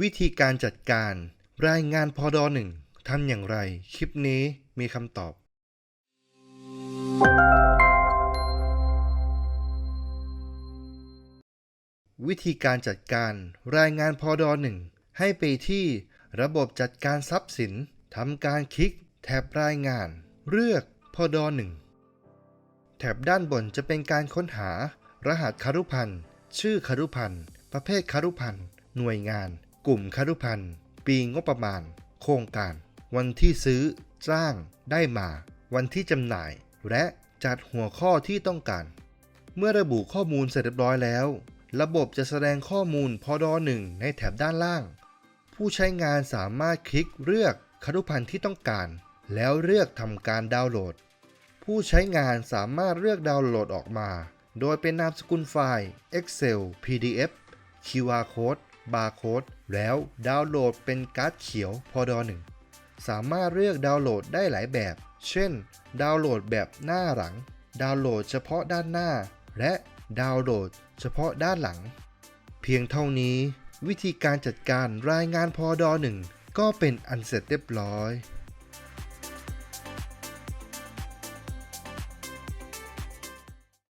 วิธีการจัดการรายงานพอดอหนึ่งทำอย่างไร คลิปนี้มีคำตอบ วิธีการจัดการรายงานพอดอหนึ่งให้ไปที่ระบบจัดการทรัพย์สินทำการคลิกแท็บรายงาน เลือกพอดอหนึ่งแท็บด้านบนจะเป็นการค้นหา รหัสคารุพันธ์ชื่อคารุพันธ์ประเภทคารุพันธ์หน่วยงาน กลุ่มคารุพันธ์ปีงบประมาณ โครงการ วันที่ซื้อ จ้าง ได้มา วันที่จำหน่าย และจัดหัวข้อที่ต้องการ เมื่อระบุข้อมูลเสร็จเรียบร้อยแล้ว ระบบจะแสดงข้อมูลพอดอหนึ่งในแถบด้านล่าง ผู้ใช้งานสามารถคลิกเลือกคารุพันธ์ที่ต้องการ แล้วเลือกทำการดาวน์โหลด ผู้ใช้งานสามารถเลือกดาวน์โหลดออกมา โดยเป็นนามสกุลไฟล์ Excel PDF QR Code บาร์โค้ดแล้วดาวน์โหลดเป็นการ์ดเขียวพอดอ1สามารถเลือกดาวน์โหลดได้หลายแบบ เช่น ดาวน์โหลดแบบหน้าหลัง ดาวน์โหลดเฉพาะด้านหน้า และดาวน์โหลดเฉพาะด้านหลัง เพียงเท่านี้ วิธีการจัดการรายงานพอดอ1ก็เป็นอันเสร็จเรียบร้อย